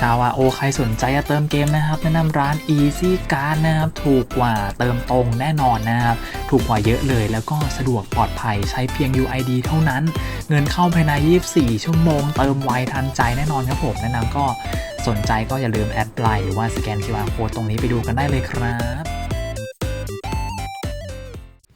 ชาวอาโอใครสนใจจะเติมเกมนะครับ แนะนำร้าน Easy Card นะครับ ถูกกว่าเติมตรงแน่นอนนะครับ ถูกกว่าเยอะเลย แล้วก็สะดวกปลอดภัยใช้เพียง UID เท่านั้น เงินเข้าภายใน 24 ชั่วโมง เติมไวทันใจแน่นอนครับผม แนะนำก็สนใจก็อย่าลืมแอดไลน์หรือว่าสแกน QR Code ตรงนี้ไปดูกันได้เลยครับ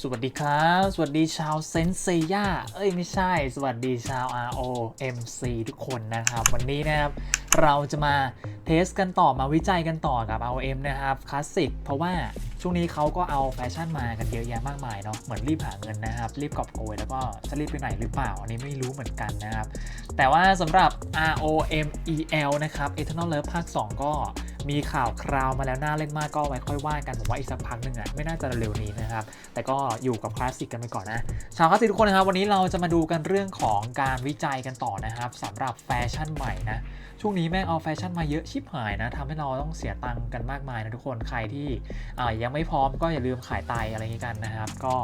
สวัสดีครับ สวัสดีชาวเซนเซียเอ้ยไม่ใช่ สวัสดีชาว RO MC ทุกคนนะครับ วันนี้นะครับ เราจะมาเทสกันต่อมาวิจัยกันต่อกับ ROM นะครับคลาสสิกเพราะว่าช่วงนี้เขาก็เอาแฟชั่นมากันเยอะแยะมากมายเนาะเหมือนรีบหาเงินนะครับ รีบกอบโกยแล้วก็จะรีบไปไหนหรือเปล่า อันนี้ไม่รู้เหมือนกันนะครับ แต่ว่าสำหรับ ROMEL นะครับ Eternal Love ภาค 2 ก็มีข่าวคราวมาแล้วน่าเล่นมากก็ไว้ค่อยว่ากัน ผมว่าอีกสักพักหนึ่งอะไม่น่าจะเร็วนี้นะครับ แต่ก็อยู่กับคลาสสิกกันไปก่อนนะ ชาวคลาสสิกทุกคนนะครับ วันนี้เราจะมาดูกันเรื่องของการวิจัยกันต่อนะครับสำหรับแฟชั่นใหม่นะ ช่วงนี้แม่งเอาแฟชั่นมาเยอะชิบหายนะทำให้เราต้องเสียตังค์กันมากมายนะทุกคนใครที่อ่ายังไม่พร้อมก็อย่าลืมขายไตอะไรอย่างนี้กันนะครับ ก็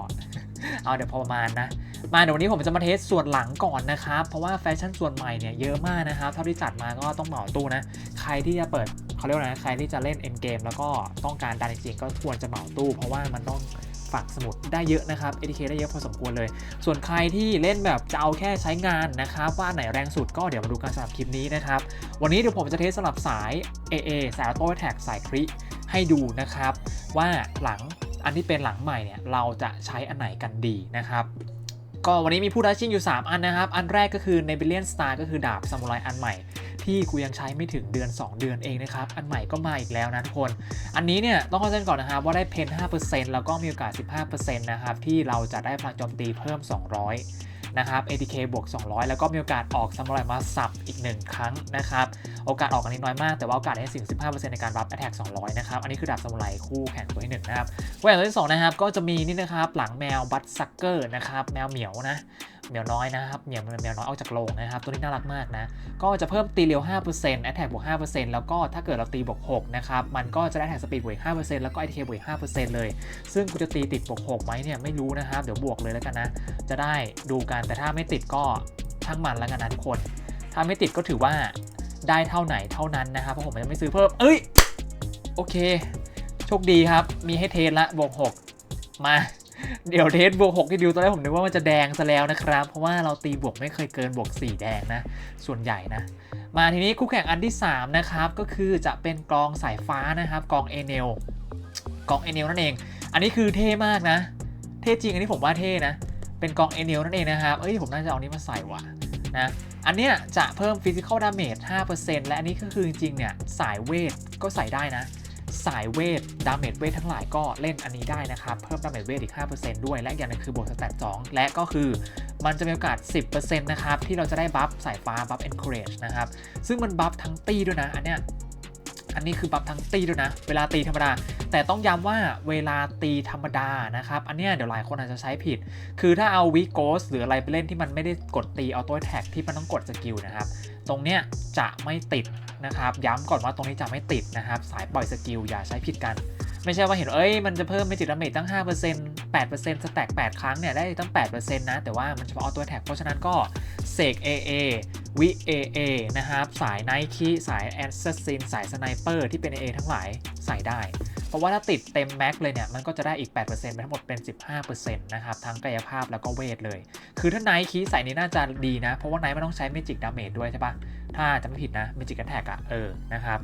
เอาเดี๋ยวพอประมาณนะ มาเดี๋ยววันนี้ผมจะมาเทสส่วนหลังก่อนนะครับ เพราะว่าแฟชั่นส่วนใหม่เนี่ยเยอะมากนะครับ เท่าที่จัดมาก็ต้องเหมาตู้นะ ใครที่จะเปิดเขาเรียกนะใครที่จะเล่นเอ็นเกมแล้วก็ต้องการดันจริงๆก็ควรจะเหมาตู้ เพราะว่ามันต้อง ฝากสมุดได้เยอะนะครับ ATK ได้เยอะพอสมควรเลย ส่วนใครที่เล่นแบบจะเอาแค่ใช้งานนะครับ ว่าไหนแรงสุดก็เดี๋ยวมาดูกันสำหรับคลิปนี้นะครับ วันนี้เดี๋ยวผมจะเทสสำหรับสาย AA สาย Auto Attack สายคริให้ดูนะครับ ว่าหลังอันที่เป็นหลังใหม่เนี่ยเราจะใช้อันไหนกันดีนะครับก็วันนี้มีผู้ดัชชิ่งอยู่ 3 อันนะครับ อันแรกก็คือ n e b u l i a n Star ก็คือดาบซามูไรอันใหม่ ที่กูยังใช้ไม่ถึงเดือน 2 เดือนเองนะครับ อันใหม่ก็มาอีกแล้วนะทุกคน อันนี้เนี่ยต้องเข้าใจก่อนนะครับว่าได้เพน 5%แล้วก็มีโอกาส 15%นะครับที่เราจะได้พลังโจมตีเพิ่ม 200นะครับ ATK บวก 200 แล้วก็มีโอกาสออกซามูไรมาสับอีก 1 ครั้งนะครับ โอกาสออกอันนี้น้อยมาก แต่ว่าโอกาสได้ถึง15%ในการรับ Attack 200 นะครับ อันนี้คือดาบซามูไรคู่แข่งตัวที่1นะครับแหวนตัวที่ 2 นะครับ ก็จะมีนี่นะครับ หลังแมวบัตซักเกอร์นะครับ แมวเหมียวนะ เหมียวน้อยนะครับเหมียวแมวน้อยออกจากโรงนะครับ ตัวนี้น่ารักมากนะ ก็จะเพิ่มตีเร็ว 5% Attack บวก 5%แล้วก็ถ้าเกิดเราตีบวก 6 นะครับ มันก็จะได้ Attack Speed บวก 5%แล้วก็ ATK บวก 5%เลย ซึ่งกูจะตีติดบวก 6 ไหมเนี่ย ไม่รู้นะครับ เดี๋ยวบวกเลยแล้วกันนะ จะได้ดูกัน แต่ถ้าไม่ติดก็ช่างมันแล้วกันนะทุกคน ถ้าไม่ติดก็ถือว่าได้เท่าไหนเท่านั้นนะครับ เพราะผมยังไม่ซื้อเพิ่ม เอ้ย โอเค โชคดีครับ มีให้เทสละบวก 6 มา เดี๋ยวเทสบวก6ที่ดิวตอนแรกผมนึกว่ามันจะแดงซะแล้วนะครับ เพราะว่าเราตีบวกไม่เคยเกินบวก4แดงนะ ส่วนใหญ่นะ มาทีนี้คู่แข่งอันที่ 3 นะครับ ก็คือจะเป็นกองสายฟ้านะครับกองเอเนลกองเอเนลนั่นเอง อันนี้คือเท่มากนะ เท่จริงอันนี้ผมว่าเท่นะ เป็นกองเอเนลนั่นเองนะครับ เอ้ยผมน่าจะเอานี้มาใส่ว่ะนะอันเนี้ยจะเพิ่ม Physical Damage 5%และอันนี้ก็คือจริงๆเนี่ยสายเวทก็ใส่ได้นะ สายเวทดาเมจเวททั้งหลายก็เล่นอันนี้ได้นะครับ เพิ่มดาเมจเวทอีก 5%ด้วย และอย่างหนึงคือบวกสแตท2และก็คือมันจะมีโอกาส 10%นะครับ ที่เราจะได้บัฟสายฟ้าบัฟ encourage นะครับ ซึ่งมันบัฟทั้งตีด้วยนะ อันเนี้ยอันนี้คือบัฟทั้งตีด้วยนะ เวลาตีธรรมดา แต่ต้องย้ำว่าเวลาตีธรรมดานะครับ อันเนี้ยเดี๋ยวหลายคนอาจจะใช้ผิด คือถ้าเอาวิโกสหรืออะไรไปเล่นที่มันไม่ได้กดตีออโต้แท็กที่มันต้องกดสกิลนะครับ ตรงเนี้ยจะไม่ติดนะครับ ย้ำก่อนว่าตรงนี้จะไม่ติดนะครับ สายปล่อยสกิลอย่าใช้ผิดกัน ไม่ใช่ว่าเห็นเอ้ยมันจะเพิ่มเมจิดาเมจตั้ง 5% 8%สแต็ก8ครั้งเนี่ยได้ตั้ง 8%นะ แต่ว่ามันเฉพาะออโต้แท็กเพราะฉะนั้นก็เสก AA วิ AA นะครับ สายไนกี้สายแอสซัสซินสายสไนเปอร์ที่เป็น AA ทั้งหลายใส่ได้ เพราะว่าถ้าติดเต็มแม็กเลยเนี่ยมันก็จะได้อีก 8%เป็นทั้งหมดเป็น 15%นะครับทั้งกายภาพแล้วก็เวทเลย คือถ้าไนคีใส่นี้น่าจะดีนะ เพราะว่าไนมันต้องใช้เมจิกดาเมจด้วยใช่ปะถ้าจะไม่ผิดนะเมจิกแท็กอะเออนะครับ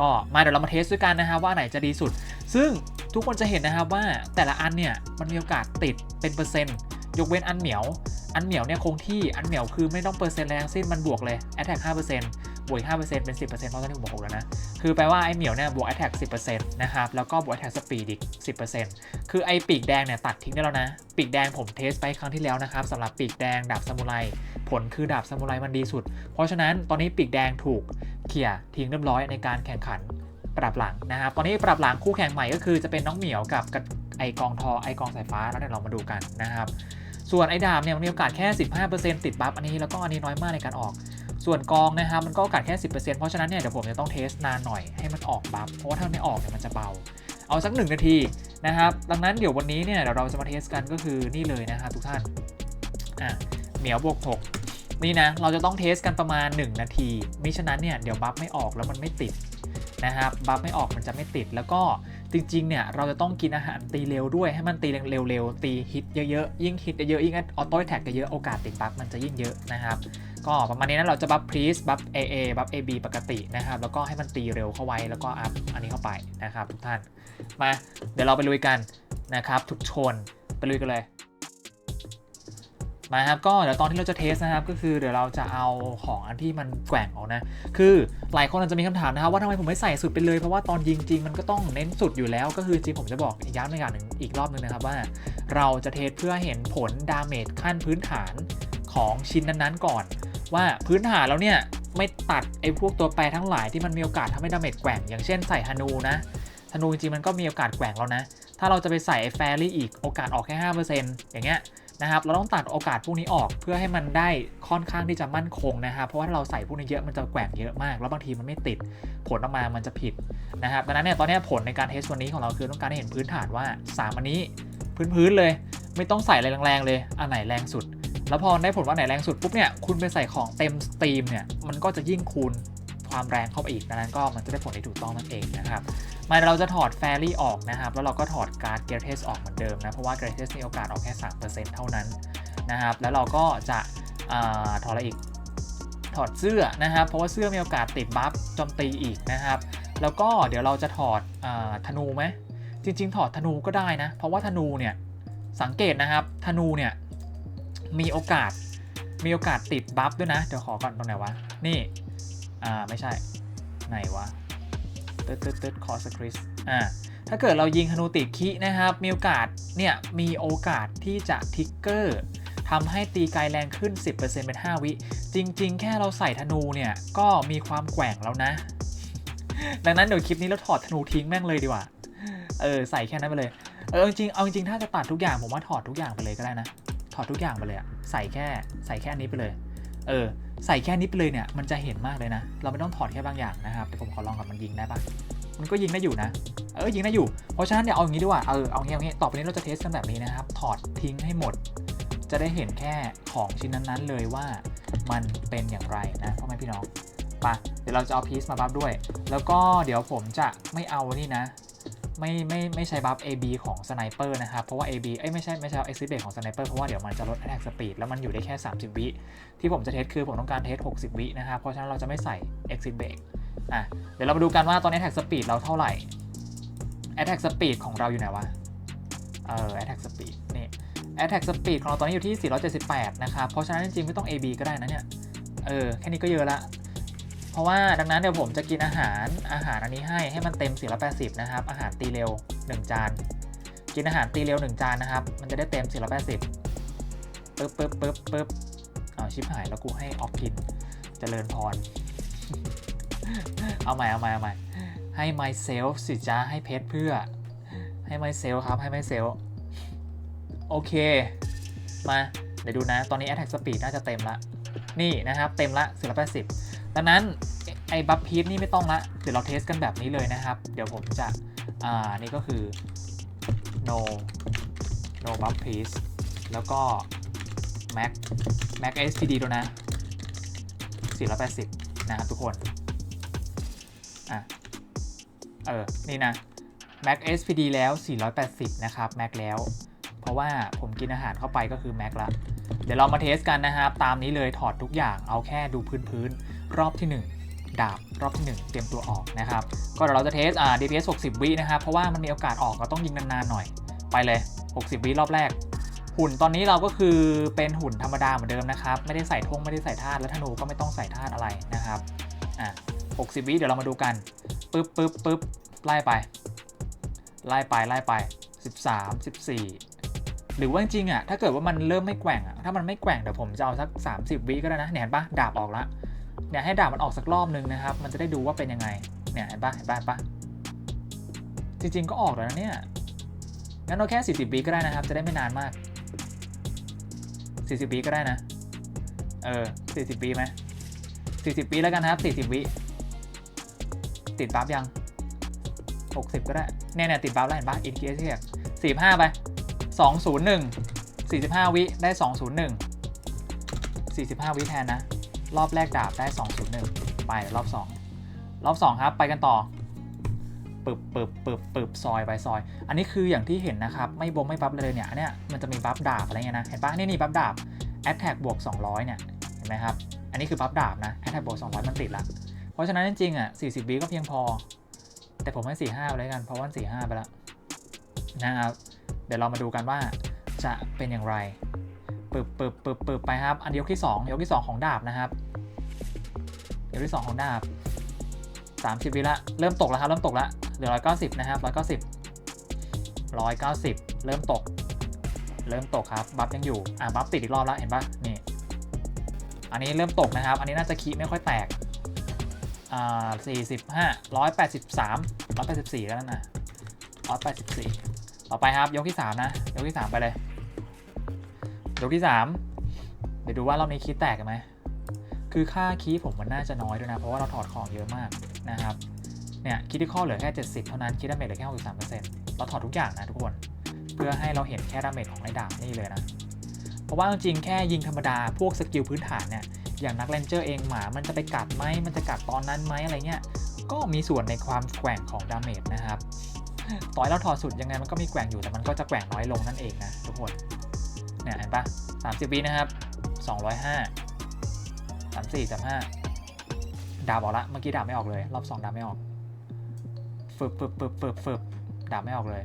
ก็มาเดี๋ยวเรามาเทสด้วยกันนะครับว่าไหนจะดีสุด ซึ่งทุกคนจะเห็นนะครับว่าแต่ละอันเนี่ยมันมีโอกาสติดเป็นเปอร์เซ็นต์ยกเว้นอันเหมียว อันเหมียวเนี่ยคงที่อันเหมียวคือไม่ต้องเปอร์เซ็นต์แรงสิ้นมันบวกเลย Attack 5% บวกอีก5%เป็น 10%เพราะตอนนี้ผมบอกแล้วนะ คือแปลว่าไอ้เหมียวเนี่ยบวก Attack 10%นะครับ แล้วก็บวก Attack Speed อีก 10%คือไอ้ปีกแดงเนี่ยตัดทิ้งได้แล้วนะ ปีกแดงผมเทสไปครั้งที่แล้วนะครับสำหรับปีกแดงดาบซามูไรผลคือดาบซามูไรมันดีสุด เพราะฉะนั้นตอนนี้ปีกแดงถูกเขี่ยทิ้งเรียบร้อยในการแข่งขันปรับหลังนะครับ ตอนนี้ปรับหลังคู่แข่งใหม่ก็คือจะเป็นน้องเหมียวกับกับไอกองทอไอกองสายฟ้าแล้วเดี๋ยวเรามาดูกันนะครับ ส่วนไอ้ดาบเนี่ยมันมีโอกาสแค่ 15%ติดบัฟอันนี้แล้วก็อันนี้น้อยมากในการออก ส่วนกองนะครับมันก็โอกาสแค่ 10%เพราะฉะนั้นเนี่ยเดี๋ยวผมจะต้องเทสนานหน่อยให้มันออกบัฟเพราะว่าถ้ามันไม่ออกเนี่ยมันจะเบา เอาสัก 1 นาทีนะครับ ดังนั้นเดี๋ยววันนี้เนี่ยเดี๋ยวเราจะมาเทสกันก็คือนี่เลยนะครับทุกท่านอะเหมียวบวก6นี่นะเราจะต้องเทสกันประมาณ 1 นาทีมิฉะนั้นเนี่ยเดี๋ยวบัฟไม่ออกแล้วมันไม่ติดนะครับบัฟไม่ออกมันจะไม่ติดแล้วก็จริงๆ เนี่ยเราจะต้องกินอาหารตีเร็วด้วยให้มันตีเร็วๆ ตีฮิตเยอะๆ ยิ่งฮิตเยอะๆ ยิ่งออโต้แท็กเยอะๆ โอกาสติดบัฟมันจะยิ่งเยอะนะครับ ก็ประมาณนี้นะเราจะบัฟพรีสบัฟ AA บัฟ AB ปกตินะครับ แล้วก็ให้มันตีเร็วเข้าไว้แล้วก็อัพอันนี้เข้าไปนะครับทุกท่าน มาเดี๋ยวเราไปลุยกันนะครับ ทุกชนไปลุยกันเลยมาครับก็เดี๋ยวตอนที่เราจะเทสนะครับก็คือเดี๋ยวเราจะเอาของอันที่มันแกว่งออกนะ คือหลายคนอาจจะมีคำถามนะครับว่าทำไมผมไม่ใส่สุดไปเลย เพราะว่าตอนยิงจริงมันก็ต้องเน้นสุดอยู่แล้วก็คือจริงผมจะบอกย้ำในอย่างหนึ่งอีกรอบนึงนะครับว่า เราจะเทสเพื่อเห็นผลดาเมจขั้นพื้นฐานของชิ้นนั้นๆก่อน ว่าพื้นฐานแล้วเนี่ย ไม่ตัดไอ้พวกตัวแปรทั้งหลายที่มันมีโอกาสทำให้ดาเมจแกว่ง อย่างเช่นใส่ธนูนะธนูจริงๆมันก็มีโอกาสแกว่งแล้วนะ ถ้าเราจะไปใส่ไอ้แฟรี่อีกโอกาสออกแค่5%อย่างเงี้ยนะครับ เราต้องตัดโอกาสพวกนี้ออกเพื่อให้มันได้ค่อนข้างที่จะมั่นคงนะครับ เพราะว่าถ้าเราใส่พวกนี้เยอะมันจะแกว่งเยอะมาก แล้วบางทีมันไม่ติด ผลออกมามันจะผิดนะครับ ดังนั้นเนี่ยตอนนี้ผลในการเทสวันนี้ของเราคือต้องการให้เห็นพื้นฐานว่า 3 อันนี้พื้นๆเลย ไม่ต้องใส่อะไรแรงๆเลย อันไหนแรงสุด แล้วพอได้ผลว่าไหนแรงสุดปุ๊บเนี่ยคุณไปใส่ของเต็มสตรีมเนี่ยมันก็จะยิ่งคูณความแรงเข้าไปอีกดังนั้นก็มันจะได้ผลที่ถูกต้องนั่นเองนะครับมาเราจะถอดแฟรี่ออกนะครับ แล้วเราก็ถอดการ์ดเกรเทสออกเหมือนเดิมนะ เพราะว่าเกรเทสมีโอกาสออกแค่ 3%เท่านั้นนะครับ แล้วเราก็จะอถอดอะไรอีก ถอดเสื้อนะครับ เพราะว่าเสื้อมีโอกาสติดบัฟจมตีอีกนะครับ แล้วก็เดี๋ยวเราจะถอดอธนูไหมจริง ๆ ถอดธนูก็ได้นะ เพราะว่าธนูเนี่ยสังเกตนะครับธนูเนี่ย มีโอกาสมีโอกาสติดบัฟด้วยนะ เดี๋ยวขอก่อนตรงไหนวะ นี่ อ่า ไม่ใช่ ไหนวะตึ๊ดตึ๊ดตึ๊ดคอสคริสอ่า ถ้าเกิดเรายิงธนูติดคินะครับ มีโอกาส เนี่ย มีโอกาสที่จะทิกเกอร์ทำให้ตีไกลแรงขึ้น 10%เป็น 5 วิ จริง ๆ แค่เราใส่ธนูเนี่ย ก็มีความแกว่งแล้วนะ ดังนั้นเดี๋ยวคลิปนี้เราถอดธนูทิ้งแม่งเลยดีกว่า เออ ใส่แค่นั้นไปเลย เออ จริง เอาจริงถ้าจะตัดทุกอย่างผมว่าถอดทุกอย่างไปเลยก็ได้นะ ถอดทุกอย่างไปเลยอะใส่แค่ใส่แค่อันนี้ไปเลย เออ ใส่แค่นี้ไปเลยเนี่ย มันจะเห็นมากเลยนะ เราไม่ต้องถอดแค่บางอย่างนะครับแต่ผมขอลองกับมันยิงได้ปะมันก็ยิงได้อยู่นะ เออ ยิงได้อยู่ เพราะฉะนั้นเดี๋ยวเอาอย่างนี้ดีกว่า เออ เอางี้เอางี้ต่อไปนี้เราจะเทสกันแบบนี้นะครับ ถอดทิ้งให้หมด จะได้เห็นแค่ของชิ้นนั้นๆ เลยว่ามันเป็นอย่างไรนะพ่อแม่พี่น้องปะเดี๋ยวเราจะเอาพีซมาบัฟด้วย แล้วก็เดี๋ยวผมจะไม่เอานี่นะ ไม่ไม่ไม่ใช้บัฟ AB ของสไนเปอร์นะครับ เพราะว่า AB เอ้ยไม่ใช่ไม่ใช่ Exit Break ของสไนเปอร์เพราะว่าเดี๋ยวมันจะลด Attack Speed แล้วมันอยู่ได้แค่ 30 วิ ที่ผมจะเทสคือผมต้องการเทส 60 วินะครับ เพราะฉะนั้นเราจะไม่ใส่ Exit Break อะเดี๋ยวเรามาดูกันว่าตอนนี้ Attack Speed เราเท่าไหร่ Attack Speed ของเราอยู่ไหนวะ เออ Attack Speed นี่ Attack Speed ของเราตอนนี้อยู่ที่ 478 นะครับ เพราะฉะนั้นจริงๆไม่ต้อง AB ก็ได้นะเนี่ย เออ แค่นี้ก็เยอะละ เพราะว่าดังนั้นเดี๋ยวผมจะกินอาหารอาหารอันนี้ให้ให้มันเต็ม 480 นะครับ อาหารตีเร็ว 1 จาน กินอาหารตีเร็ว 1 จานนะครับ มันจะได้เต็ม 480ปึ๊บปึ๊บปึ๊บปึ๊บเอาชิบหายแล้วกูให้ออกกินจเจริญพร เอาใหม่เอาใหม่เอาใหม่ให้ myself สิจ้าให้เพชรเพื่อ ให้ myself ครับให้ myself โอเค มา เดี๋ยวดูนะ ตอนนี้ attack speed น่าจะเต็มละ นี่นะครับ เต็มละ480 ดังนั้นไอ้บัฟพีทนี่ไม่ต้องละ เดี๋ยวเราเทสกันแบบนี้เลยนะครับ เดี๋ยวผมจะ อ่า นี่ก็คือ no no buff piece แล้วก็ max max SPD ด้วยนะ 480 นะครับทุกคน อะ เออ นี่นะ max SPD แล้ว 480 นะครับ max แล้ว เพราะว่าผมกินอาหารเข้าไปก็คือ max ละ เดี๋ยวเรามาเทสกันนะครับ ตามนี้เลยถอดทุกอย่างเอาแค่ดูพื้นๆ รอบที่ 1 ดาบรอบที่ 1 เตรียมตัวออกนะครับ ก็เดี๋ยวเราจะเทสอ่า DPS 60 วินะครับ เพราะว่ามันมีโอกาสออกก็ต้องยิงนานๆหน่อย ไปเลย 60 วิรอบแรก หุ่นตอนนี้เราก็คือเป็นหุ่นธรรมดาเหมือนเดิมนะครับ ไม่ได้ใส่ธงไม่ได้ใส่ธาตุและธนูก็ไม่ต้องใส่ธาตุอะไรนะครับอะ60 วิเดี๋ยวเรามาดูกันปึ๊บปึ๊บปึ๊บไล่ไป ไล่ไปไล่ไป 13 14หรือว่าจริงๆอะถ้าเกิดว่ามันเริ่มไม่แกว่งอะถ้ามันไม่แกว่งเดี๋ยวผมจะเอาสัก 30 วิก็ได้นะเห็นปะดาบออกละ เนี่ยให้ดาบมันออกสักรอบนึงนะครับ มันจะได้ดูว่าเป็นยังไง เนี่ยเห็นปะเห็นปะเห็นปะจริงๆก็ออกแล้วนะเนี่ย งั้นเอาแค่ 40วิก็ได้นะครับ จะได้ไม่นานมาก 40วิก็ได้นะ เออ 40วิไหม40วิแล้วกันครับ40วิติดบัฟยัง 60 ก็ได้ เนี่ยเนี่ยติดบัฟแล้วเห็นปะอินเคสเทีย45 ไป 201 45 วิได้ 201 45 วิแทนนะ รอบแรกดาบได้ 201 ไปรอบ 2 รอบ 2 ครับ ไปกันต่อปึบปึบปึบปึบซอยไปซอย อันนี้คืออย่างที่เห็นนะครับ ไม่บงไม่บัฟเลยเนี่ยอันเนี่ยมันจะมีบัฟดาบอะไรเงี้ยนะเห็นปะนี่นี่บัฟดาบ Attack บวก200 เนี่ยเห็นไหมครับ อันนี้คือบัฟดาบนะ Attack บวก200 มันติดละเพราะฉะนั้นจริงๆอะ40วิก็เพียงพอ แต่ผมให้45ไปเลยกันเพราะว่า45ไปแล้วนะครับเดี๋ยวเรามาดูกันว่าจะเป็นอย่างไรปึบปึบปึบปึบไปครับ อันยกที่ 2 ยกที่ 2 ของดาบนะครับ ยกที่2ของดาบ30วิละเริ่มตกแล้วครับเริ่มตกแล้วเหลือ190นะครับ190 190เก้าสิบเริ่มตก เริ่มตกครับบัฟยังอยู่อะบัฟติดอีกรอบแล้วเห็นปะนี่อันนี้เริ่มตกนะครับ อันนี้น่าจะคีไม่ค่อยแตกอ่า45 183 184แปดสิบสามร้อยแปดสิบสี่แล้วนะ184ต่อไปครับยกที่3นะยกที่3ไปเลยยกที่3เดี๋ยวดูว่ารอบนี้คีแตกไหม คือค่าคีผมมันน่าจะน้อยด้วยนะ เพราะว่าเราถอดของเยอะมากนะครับ เนี่ยคิดที่ข้อเหลือแค่ 70 เท่านั้นคิดดาเมจเหลือแค่63%เราถอดทุกอย่างนะทุกคน เพื่อให้เราเห็นแค่ดาเมจของในดาบนี่เลยนะ เพราะว่าจริงแค่ยิงธรรมดาพวกสกิลพื้นฐานเนี่ยอย่างนักเลนเจอร์เองหมา มันจะไปกัดไหมมันจะกัดตอนนั้นไหมอะไรเงี้ย ก็มีส่วนในความแกว่งของดาเมจนะครับ ต่อยเราถอดสุดยังไงมันก็มีแกว่งอยู่แต่มันก็จะแกว่งน้อยลงนั่นเองนะทุกคน เนี่ยเห็นปะ30วินะครับ205 34 35ดาบออกละ เมื่อกี้ดาบไม่ออกเลย รอบ2ดาบไม่ออกฝึบฝึบฝึบฝึบฝึบดาบไม่ออกเลย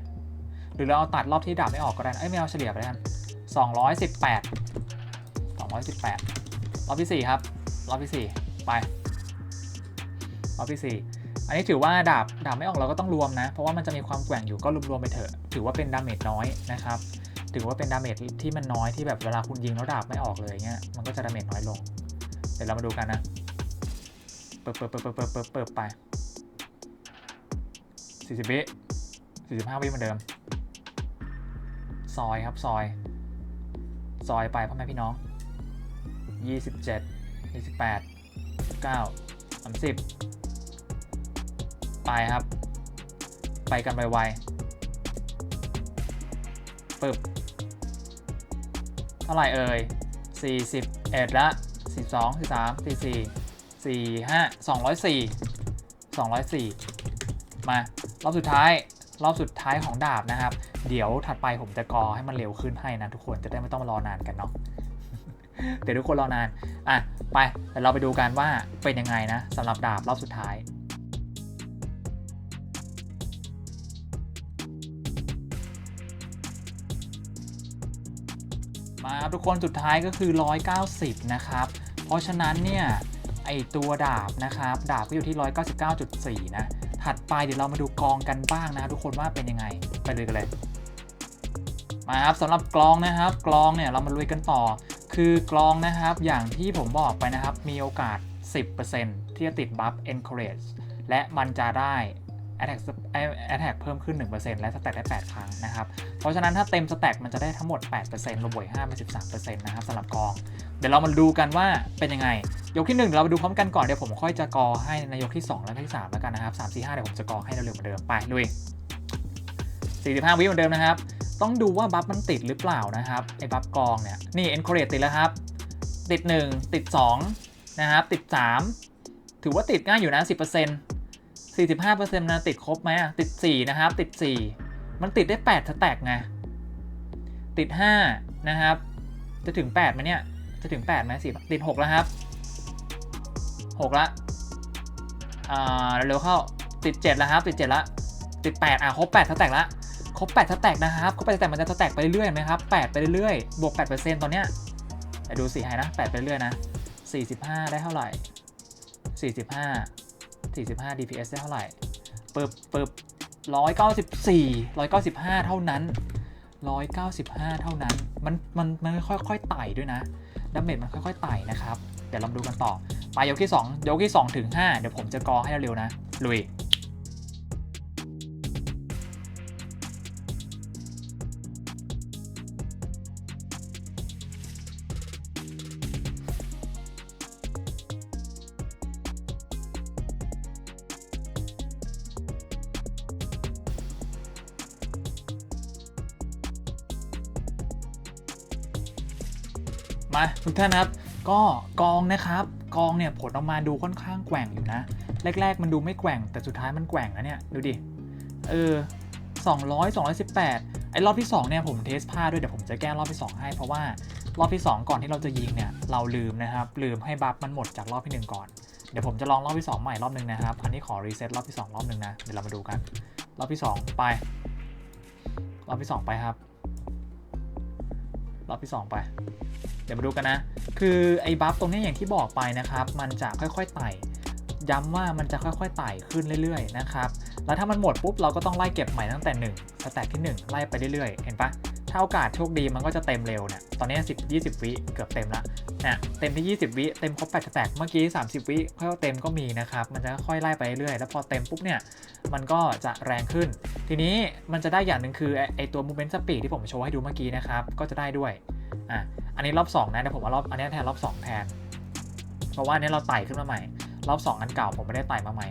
หรือเราเอาตัดรอบที่ดาบไม่ออกก็ได้นะเอ้ยไม่เอาเฉลี่ยไปแล้วกัน218 218รอบแปดรอบที่4ครับ รอบที่4ไป รอบที่4อันนี้ถือว่าดาบดาบไม่ออกเราก็ต้องรวมนะ เพราะว่ามันจะมีความแกว่งอยู่ก็รวมๆไปเถอะ ถือว่าเป็นดาเมจน้อยนะครับ ถือว่าเป็นดาเมจที่มันน้อยที่แบบเวลาคุณยิงแล้วดาบไม่ออกเลยเงี้ย มันก็จะดาเมจน้อยลง ดี๋ยวเรามาดูกันนะ เปิดเปิดเปิดเปิดเปิดเปิดเปิดไป40วิ45วิเหมือนเดิม ซอยครับซอย ซอยไปพ่อแม่พี่น้อง27 28 9 30ไปครับ ไปกันไวๆปึ๊บ เท่าไหร่เอ่ย41 ละ 42 43 44 45 204 204มารอบสุดท้ายรอบสุดท้ายของดาบนะครับ เดี๋ยวถัดไปผมจะกอให้มันเร็วขึ้นให้นะทุกคนจะได้ไม่ต้องรอนานกันเนาะเดี๋ยวทุกคนรอนาน อะ ไปเดี๋ยวเราไปดูกันว่าเป็นยังไงนะสำหรับดาบรอบสุดท้ายมาครับทุกคนสุดท้ายก็คือ 190 นะครับ เพราะฉะนั้นเนี่ยไอตัวดาบนะครับดาบก็อยู่ที่ 199.4 นะ ถัดไปเดี๋ยวเรามาดูกองกันบ้างนะครับทุกคนว่าเป็นยังไงไปเลยกันเลย มาครับสำหรับกลองนะครับกลองเนี่ยเรามาลุยกันต่อ คือกลองนะครับอย่างที่ผมบอกไปนะครับมีโอกาส 10%ที่จะติดบัฟ encourage และมันจะได้ attack attack เพิ่มขึ้น 1%และสแต็กได้ 8 ครั้งนะครับ เพราะฉะนั้นถ้าเต็มสแต็กมันจะได้ทั้งหมด 8%รวมบวก5เป็น 13%นะครับสำหรับกอง เดี๋ยวเรามาดูกันว่าเป็นยังไง ยกที่ 1เรามาดูพร้อมกันก่อน เดี๋ยวผมค่อยจะกอให้ในยกที่ 2 และที่ 3 แล้วกันนะครับ 3 4 5 เดี๋ยวผมจะกอให้เร็วๆเหมือนเดิมไปลุย45 วิเหมือนเดิมนะครับ ต้องดูว่าบัฟมันติดหรือเปล่านะครับไอ้บัฟกองเนี่ยนี่ encourage ติดแล้วครับ ติด 1 ติด 2 นะครับติด 3 ถือว่าติดง่ายอยู่นะ 10% 45%นะติดครบไหมติด 4 นะครับ ติด 4 มันติดได้8สแต็กไง ติด 5 นะครับ จะถึง8ไหมเนี่ย จะถึง8ไหมสิติด 6 แล้วครับ 6 ละอ่าเร็วเข้า ติด 7 แล้วครับ ติด 7 ละ ติด 8 อะ ครบ8สแต็กละ ครบ8สแต็กนะครับ ครบ8สแต็กมันจะสแต็กไปเรื่อยไหมครับ8ไปเรื่อยบวก 8%ตอนเนี้ยดูสีให้นะ8ไปเรื่อยนะ45 ได้เท่าไหร่45 45 DPS ได้เท่าไหร่ปึบปึบ194 195 เท่านั้น 195 เท่านั้น มัน มัน มันค่อยๆไต่ด้วยนะดาเมจมันค่อยๆไต่นะครับ เดี๋ยวเราดูกันต่อ ไปยกที่ 2 ยกที่ 2 ถึง 5 เดี๋ยวผมจะกอให้เร็วๆนะ ลุย ท่านครับก็กองนะครับ กองเนี่ยผลออกมาดูค่อนข้างแกว่งอยู่นะ แรก ๆ มันดูไม่แกว่งแต่สุดท้ายมันแกว่งนะเนี่ยดูดิเออ200 218 ไอ้รอบที่ 2 เนี่ยผมเทสพลาด้วยเดี๋ยวผมจะแก้รอบที่ 2 ให้เพราะว่ารอบที่ 2 ก่อนที่เราจะยิงเนี่ยเราลืมนะครับ ลืมให้บัฟมันหมดจากรอบที่ 1 ก่อน เดี๋ยวผมจะลองรอบที่ 2 ใหม่รอบหนึงนะครับ อันนี้ขอรีเซ็ตรอบที่ 2 รอบหนึงนะ เดี๋ยวเรามาดูกัน รอบที่ 2 ไป รอบที่ 2 ไปครับ รอบที่ 2 ไป ดี๋ยวมาดูกันนะ คือไอ้บัฟตรงนี้อย่างที่บอกไปนะครับ มันจะค่อยๆไต่ย้ำว่ามันจะค่อยๆไต่ขึ้นเรื่อยๆนะครับ แล้วถ้ามันหมดปุ๊บเราก็ต้องไล่เก็บใหม่ตั้งแต่1สแต็กที่ 1 ไล่ไปเรื่อยๆ เห็นปะ ถ้าโอกาสโชคดีมันก็จะเต็มเร็วเนี่ย ตอนนี้ 10 20 วิเกือบเต็มละเนี่ยเต็มที่ 20 วิ เต็มครบ8สแต็กเมื่อกี้ 30 วิค่อยเต็มก็มีนะครับ มันจะค่อยไล่ไปเรื่อยๆแล้วพอเต็มปุ๊บเนี่ย มันก็จะแรงขึ้น ทีนี้มันจะได้อย่างหนึ่งคือไอ้ตัว movement speed ที่ผมโชว์ให้ดูเมื่อกี้นะครับ ก็จะได้ด้วย อะ อันนี้รอบ 2 นะเดี๋ยวผมว่ารอบ อันนี้แทนรอบ 2 แทน เพราะว่าอันนี้เราไต่ขึ้นมาใหม่ รอบ 2 อันเก่าผมไม่ได้ไต่มาใหม่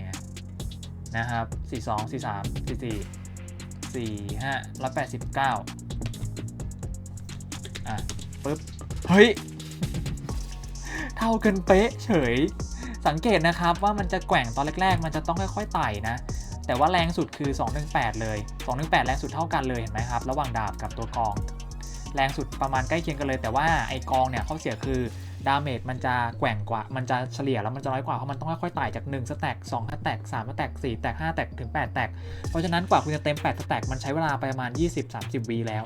นะครับ 42 43 44 45 189 อะปึ๊บ เฮ้ย เท่ากันเป๊ะเฉย สังเกตนะครับว่ามันจะแกว่งตอนแรก ๆ มันจะต้องค่อยๆไต่นะ แต่ว่าแรงสุดคือ 218 เลย 218 แรงสุดเท่ากันเลยเห็นไหมครับ ระหว่างดาบกับตัวกอง แรงสุดประมาณใกล้เคียงกันเลย แต่ว่าไอกองเนี่ยข้อเสียคือดาเมจมันจะแกว่งกว่า มันจะเฉลี่ยแล้วมันจะน้อยกว่า เพราะมันต้องค่อยๆไต่จาก1สแต็ก2สแต็ก3สแต็ก4สแต็ก5สแต็กถึง8สแต็กเพราะฉะนั้นกว่าคุณจะเต็ม8สแต็กมันใช้เวลาไปประมาณ 20-30วีแล้ว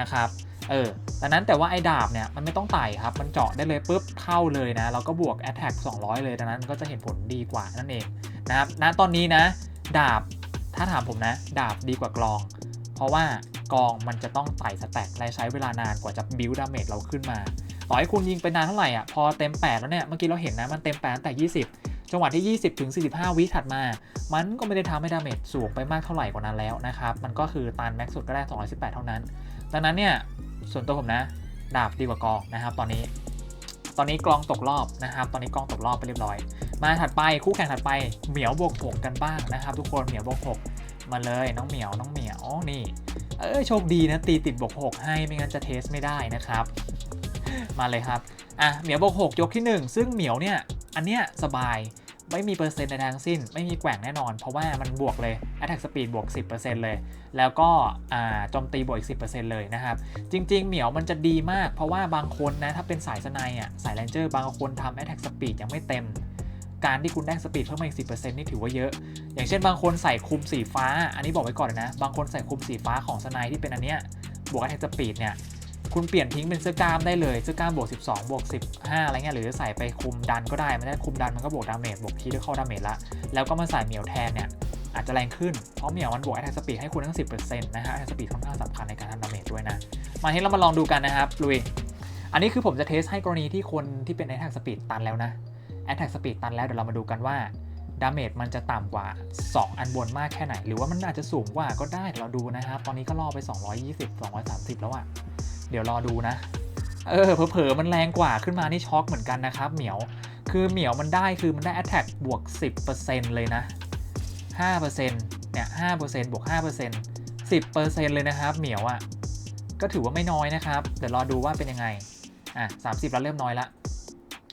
นะครับ เออดังนั้นแต่ว่าไอ้ดาบเนี่ยมันไม่ต้องไต่ครับ มันเจาะได้เลยปุ๊บเข้าเลยนะ เราก็บวก Attack 200 เลยดังนั้นก็จะเห็นผลดีกว่านั่นเองนะครับณตอนนี้นะ ดาบถ้าถามผมนะ ดาบดีกว่ากลอง เพราะว่ากองมันจะต้องไต่สแต็กและใช้เวลานานกว่าจะบิวดาเมจเราขึ้นมาต่อให้คุณยิงไปนานเท่าไหร่อะพอเต็ม 8 แล้วเนี่ยเมื่อกี้เราเห็นนะมันเต็ม8ตั้งแต่ 20 จังหวะที่ 20ถึง45 วิถัดมา มันก็ไม่ได้ทำให้ดาเมจสูงไปมากเท่าไหร่กว่านั้นแล้วนะครับ มันก็คือตันแม็กซ์สุดก็ได้ 218 เท่านั้น ดังนั้นเนี่ยส่วนตัวผมนะ ดาบดีกว่ากองนะครับ ตอนนี้ ตอนนี้กลองตกรอบนะครับ ตอนนี้กลองตกรอบไปเรียบร้อย มาถัดไปคู่แข่งถัดไปเหมียวบวกหกกันบ้างนะครับ ทุกคนเหมียวบวกหกมาเลยน้องเหมียวน้องเหมียวนี่เออโชคดีนะตีติดบวกหกให้ไม่งั้นจะเทสไม่ได้นะครับ มาเลยครับอะเหมียวบวกหกยกที่หนึ่งซึ่งเหมียวเนี่ยอันเนี้ยสบาย ไม่มีเปอร์เซ็นต์ในทางสิ้น ไม่มีแกว่งแน่นอน เพราะว่ามันบวกเลย attack speed บวก 10%เลย แล้วก็อ่าโจมตีบวกอีก 10%เลยนะครับ จริง ๆ เหมียวมันจะดีมาก เพราะว่าบางคนนะ ถ้าเป็นสายสไนอะสายแรนเจอร์บางคนทำ attack speed ยังไม่เต็ม การที่คุณได้สปีดเพิ่มมาอีก 10%นี่ถือว่าเยอะ อย่างเช่นบางคนใส่คุมสีฟ้า อันนี้บอกไว้ก่อนเลยนะ บางคนใส่คุมสีฟ้าของสไนที่เป็นอันเนี้ยบวก attack speed เนี่ย คุณเปลี่ยนทิ้งเป็นเสื้อกล้ามได้เลยเสื้อกล้ามบวก 12 บวก 15 อะไรเงี้ยหรือใส่ไปคุมดันก็ได้ มันได้คุมดันมันก็บวกดาเมจบวกคีย์ด้วยเข้าดาเมจละแล้วก็มาใส่เหมียวแทนเนี่ยอาจจะแรงขึ้น เพราะเหมียวมันบวก attack speed ให้คุณทั้ง 10%นะฮะ attack speed ค่อนข้างสำคัญในการทำดาเมจด้วยนะมาที่เรามาลองดูกันนะครับลุยอันนี้คือผมจะเทสให้กรณีที่คนที่เป็น attack speed ตันแล้วนะ attack speed ตันแล้วเดี๋ยวเรามาดูกันว่าดาเมจมันจะต่ำกว่า 2 อันบนมากแค่ไหน หรือว่ามันอาจจะสูงกว่าก็ได้เราดูนะครับ ตอนนี้ก็ล่อไป 220 230 แล้วอะ เดี๋ยวรอดูนะ เออเผลอๆมันแรงกว่าขึ้นมานี่ช็อกเหมือนกันนะครับ เหมียว คือเหมียวมันได้คือมันได้ attack บวก 10%เลยนะ 5%เนี่ย5%บวก 5% 10%เลยนะครับ เหมียวอะ่ะ ก็ถือว่าไม่น้อยนะครับ เดี๋ยวรอดูว่าเป็นยังไง อะ 30 แล้วเริ่มน้อยละ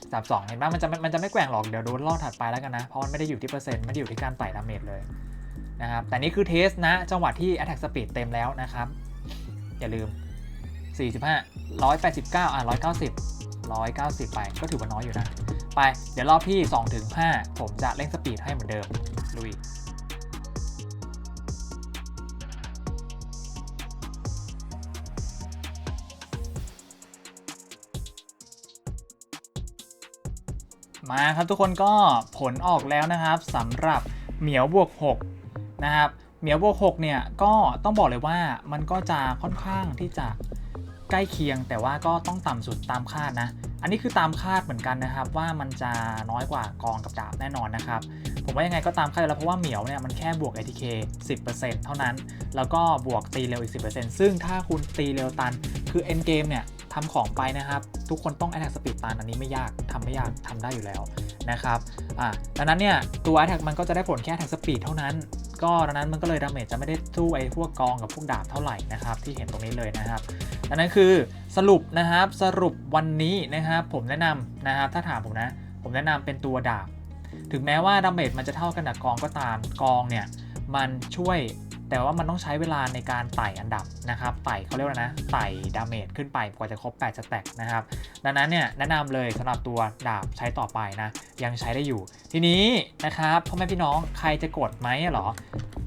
32เห็นไหมมันจะมันจะไม่แกว่งหรอก เดี๋ยวโดนล่อถัดไปแล้วกันนะ เพราะมันไม่ได้อยู่ที่เปอร์เซ็นต์ไม่ได้อยู่ที่การไต่ดาเมจเลยนะครับ แต่นี่คือเทสนะ จังหวะที่ attack speed เต็มแล้วนะครับ อย่าลืม 45 189 อะ 190 190 ไป ก็ถือว่าน้อยอยู่นะ ไป เดี๋ยวรอบที่ 2 ถึง 5 ผมจะเร่งสปีดให้เหมือนเดิม ลุยมาครับทุกคนก็ผลออกแล้วนะครับสำหรับเหมียวบวก6นะครับเหมียวบวกหกเนี่ยก็ต้องบอกเลยว่ามันก็จะค่อนข้างที่จะ ใกล้เคียงแต่ว่าก็ต้องต่ำสุดตามคาดนะ อันนี้คือตามคาดเหมือนกันนะครับ ว่ามันจะน้อยกว่ากองกับดาบแน่นอนนะครับ ผมว่ายังไงก็ตามคาดแล้วเพราะว่าเหมียวเนี่ยมันแค่บวก ATK 10%เท่านั้น แล้วก็บวกตีเร็วอีก 10%ซึ่งถ้าคุณตีเร็วตัน คือ end game เนี่ยทำของไปนะครับ ทุกคนต้อง attack speed ตันอันนี้ไม่ยากทำไม่ยากทำได้อยู่แล้วนะครับอ่าดังนั้นเนี่ยตัว attack มันก็จะได้ผลแค่ attack speed เท่านั้นก็ดังนั้นมันก็เลยดาเมจจะไม่ได้สู้ไอ้พวกกองกับพวกดาบเท่าไหร่นะครับที่เห็นตรงนี้เลยนะครับ ดังนั้นคือสรุปนะครับสรุปวันนี้นะครับผมแนะนำนะครับถ้าถามผมนะ ผมแนะนำเป็นตัวดาบ ถึงแม้ว่าดาเมจมันจะเท่ากันกับกองก็ตามกองเนี่ยมันช่วยแต่ว่ามันต้องใช้เวลาในการไต่อันดับนะครับไต่เขาเรียกว่านะไต่ดาเมจขึ้นไปกว่าจะครบ8สแต็กนะครับดังนั้นเนี่ยแนะนำเลยสำหรับตัวดาบใช้ต่อไปนะ ยังใช้ได้อยู่ ทีนี้นะครับพ่อแม่พี่น้องใครจะกดไหมอะเหรอ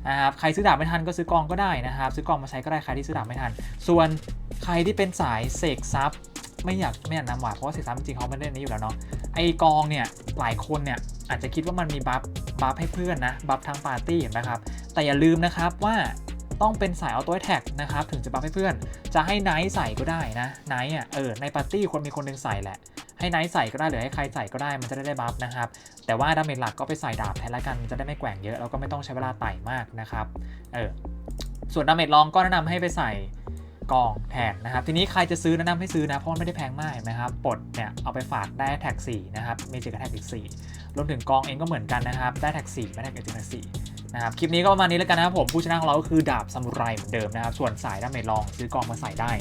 นะครับใครซื้อดาบไม่ทันก็ซื้อกองก็ได้นะครับ ซื้อกองมาใช้ก็ได้ใครที่ซื้อดาบไม่ทัน ส่วน ใครที่เป็นสายเสกซับไม่อยากไม่อยากนำหวาดเพราะเสกซับจริงๆเขาไม่ได้เล่นนี้อยู่แล้วเนาะไอกองเนี่ยหลายคนเนี่ยอาจจะคิดว่ามันมีบัฟบัฟให้เพื่อนนะบัฟทางปาร์ตี้เห็นไหมครับแต่อย่าลืมนะครับว่าต้องเป็นสายออโต้แท็กนะครับถึงจะบัฟให้เพื่อน จะให้ไนท์ใส่ก็ได้นะไนท์อะเออในปาร์ตี้คนมีคนหนึงใส่แหละให้ไนท์ใส่ก็ได้หรือให้ใครใส่ก็ได้มันจะได้ได้บัฟนะครับแต่ว่าดาเมจหลักก็ไปใส่ดาบแทนละกันมันจะได้ไม่แกว่งเยอะแล้วก็ไม่ต้องใช้เวลาไต่มากนะครับเออส่วนดาเมจรองก็แนะนำให้ไปใส่ กองแทนนะครับ ทีนี้ใครจะซื้อแนะนำให้ซื้อนะ เพราะมันไม่ได้แพงมากนะครับปลดเนี่ยเอาไปฝากได้แท็ก4นะครับมีจิกแท็กอีก4รวมถึงกองเองก็เหมือนกันนะครับ ได้แท็ก4ไม่ได้แท็กแท็ก4นะครับ คลิปนี้ก็ประมาณนี้แล้วกันนะครับผม ผู้ชนะของเราก็คือดาบซามูไรเหมือนเดิมนะครับ ส่วนสายดาเมจรองซื้อกองมาใส่ได้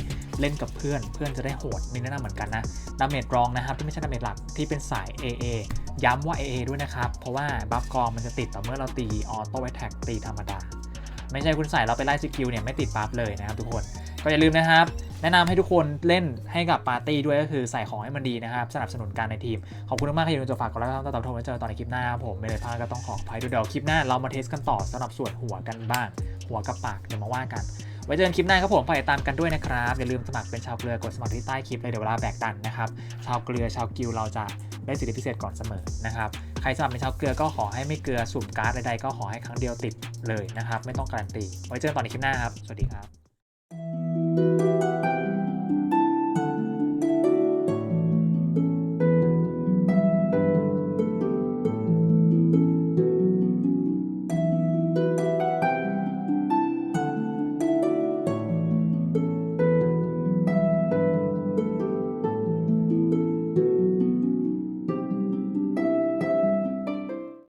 เล่นกับเพื่อน เพื่อนจะได้โหดนี่แนะนำเหมือนกันนะ ดาเมจรองนะครับที่ไม่ใช่ดาเมจหลักที่เป็นสาย AA ย้ำว่า AA ด้วยนะครับ เพราะว่าบัฟกองมันจะติดต่อเมื่อเราตีออโต้แท็กตีธรรมดา ไม่ใช่คุณใส่เราไปไล่สกิลเนี่ยไม่ติดบัฟเลยนะครับทุกคน ก็อย่าลืมนะครับ แนะนำให้ทุกคนเล่นให้กับปาร์ตี้ด้วยก็คือใส่ของให้มันดีนะครับ สนับสนุนกันในทีม ขอบคุณมากๆที่อยู่ในจอฝากกดไลค์กดติดตามต่อไว้เจอตอนในคลิปหน้าครับผมไม่ได้พลาดก็ต้องขออภัยด้วยเดี๋ยวคลิปหน้าเรามาเทสกันต่อสำหรับส่วนหัวกันบ้าง หัวกับปากเดี๋ยวมาว่ากันไว้เจอกันคลิปหน้าครับผมฝากติดตามกันด้วยนะครับ อย่าลืมสมัครเป็นชาวเกลือกดสมัครที่ใต้คลิปเลยเดี๋ยวเวลาแบกดันนะครับ ชาวเกลือชาวกิลเราจะได้สิทธิพิเศษก่อนเสมอนะครับ ใครสมัครเป็นชาวเกลือก็ขอให้ไม่เกลือสุ่มการ์ดใดๆก็ขอให้ครั้งเดียวติดเลยนะครับ ไม่ต้องการันตี ไว้เจอกันต่อในคลิปหน้าครับ สวัสดีครับ thank you